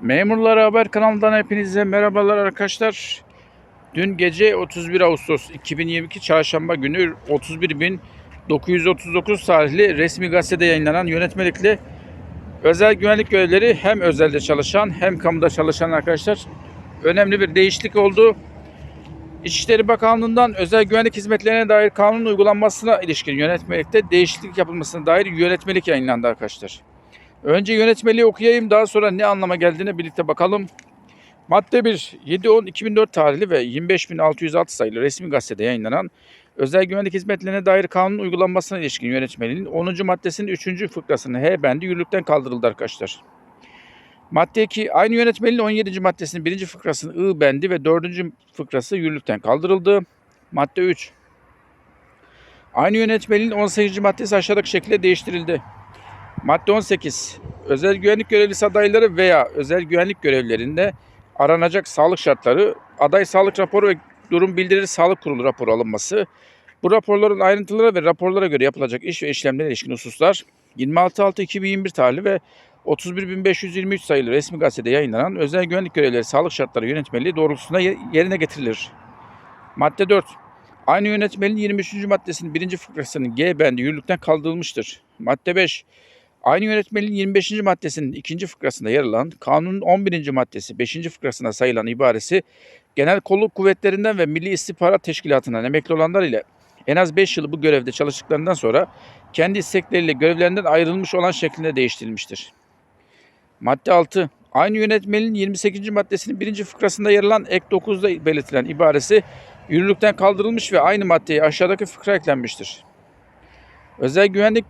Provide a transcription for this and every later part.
Memurlar Haber kanalından hepinize merhabalar arkadaşlar. Dün gece 31 Ağustos 2022 Çarşamba günü 31.939 tarihli resmi gazetede yayınlanan yönetmelikle özel güvenlik görevlileri hem özelde çalışan hem kamuda çalışan arkadaşlar önemli bir değişiklik oldu. İçişleri Bakanlığı'ndan özel güvenlik hizmetlerine dair kanun uygulanmasına ilişkin yönetmelikte değişiklik yapılmasına dair yönetmelik yayınlandı arkadaşlar. Önce yönetmeliği okuyayım daha sonra ne anlama geldiğine birlikte bakalım. Madde 1, 7-10-2004 tarihli ve 25.606 sayılı resmi gazetede yayınlanan özel güvenlik hizmetlerine dair kanun uygulanmasına ilişkin yönetmeliğin 10. maddesinin 3. fıkrasının H bendi yürürlükten kaldırıldı arkadaşlar. Madde 2, aynı yönetmeliğin 17. maddesinin 1. fıkrasının I bendi ve 4. fıkrası yürürlükten kaldırıldı. Madde 3, aynı yönetmeliğin 18. maddesi aşağıdaki şekilde değiştirildi. Madde 18. Özel güvenlik görevlisi adayları veya özel güvenlik görevlilerinde aranacak sağlık şartları, aday sağlık raporu ve durum bildirir sağlık kurulu raporu alınması, bu raporların ayrıntıları ve raporlara göre yapılacak iş ve işlemlere ilişkin hususlar 26.6.2021 tarihli ve 31.523 sayılı resmi gazetede yayınlanan özel güvenlik görevlileri sağlık şartları yönetmeliği doğrultusunda ye- yerine getirilir. Madde 4. Aynı yönetmeliğin 23. maddesinin 1. fıkrasının G bendi yürürlükten kaldırılmıştır. Madde 5. Aynı yönetmeliğin 25. maddesinin 2. fıkrasında yer alan kanunun 11. maddesi 5. fıkrasında sayılan ibaresi genel kolluk kuvvetlerinden ve Milli İstihbarat Teşkilatı'ndan emekli olanlar ile en az 5 yıl bu görevde çalıştıklarından sonra kendi istekleriyle görevlerinden ayrılmış olan şeklinde değiştirilmiştir. Madde 6. Aynı yönetmeliğin 28. maddesinin 1. fıkrasında yer alan ek 9'da belirtilen ibaresi yürürlükten kaldırılmış ve aynı maddeye aşağıdaki fıkra eklenmiştir. Özel güvenlik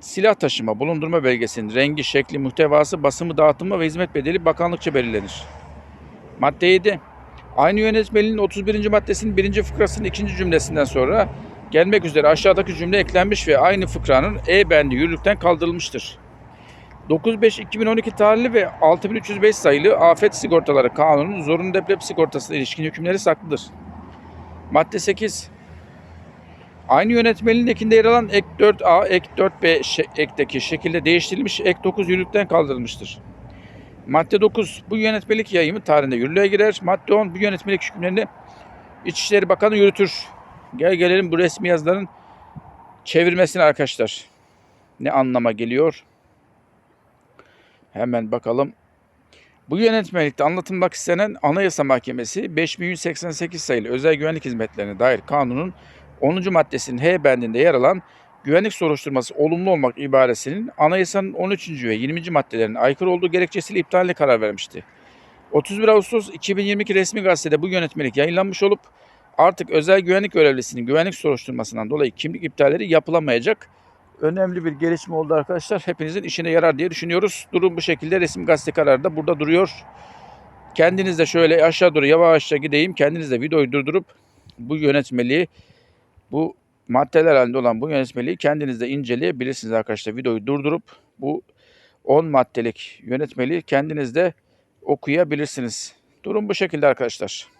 silah taşıma, bulundurma belgesinin rengi, şekli, muhtevası, basımı, dağıtımı ve hizmet bedeli bakanlıkça belirlenir. Madde 7. Aynı yönetmeliğin 31. maddesinin 1. fıkrasının 2. cümlesinden sonra gelmek üzere aşağıdaki cümle eklenmiş ve aynı fıkranın E bendi yürürlükten kaldırılmıştır. 95-2012 tarihli ve 6305 sayılı Afet Sigortaları Kanunu'nun zorunlu deprem sigortasına ilişkin hükümleri saklıdır. Madde 8. Aynı yönetmeliğin ekinde yer alan ek 4A, ek 4B şe- ekteki şekilde değiştirilmiş ek 9 yürürlükten kaldırılmıştır. Madde 9. Bu yönetmelik yayımı tarihinde yürürlüğe girer. Madde 10. Bu yönetmelik hükümlerini İçişleri Bakanı yürütür. Gel gelelim bu resmi yazıların çevirmesine arkadaşlar. Ne anlama geliyor? Hemen bakalım. Bu yönetmelikte anlatılmak istenen Anayasa Mahkemesi 5188 sayılı özel güvenlik hizmetlerine dair kanunun 10. maddesinin H bendinde yer alan güvenlik soruşturması olumlu olmak ibaresinin anayasanın 13. ve 20. maddelerine aykırı olduğu gerekçesiyle iptaline karar vermişti. 31 Ağustos 2022 resmi gazetede bu yönetmelik yayınlanmış olup artık özel güvenlik görevlisinin güvenlik soruşturmasından dolayı kimlik iptalleri yapılamayacak. Önemli bir gelişme oldu arkadaşlar. Hepinizin işine yarar diye düşünüyoruz. Durum bu şekilde resmi gazete kararı da burada duruyor. Kendiniz de şöyle aşağı doğru yavaşça gideyim. Kendiniz de videoyu durdurup bu yönetmeliği bu maddeler halinde olan bu yönetmeliği kendiniz de inceleyebilirsiniz arkadaşlar. Videoyu durdurup bu 10 maddelik yönetmeliği kendiniz de okuyabilirsiniz. Durum bu şekilde arkadaşlar.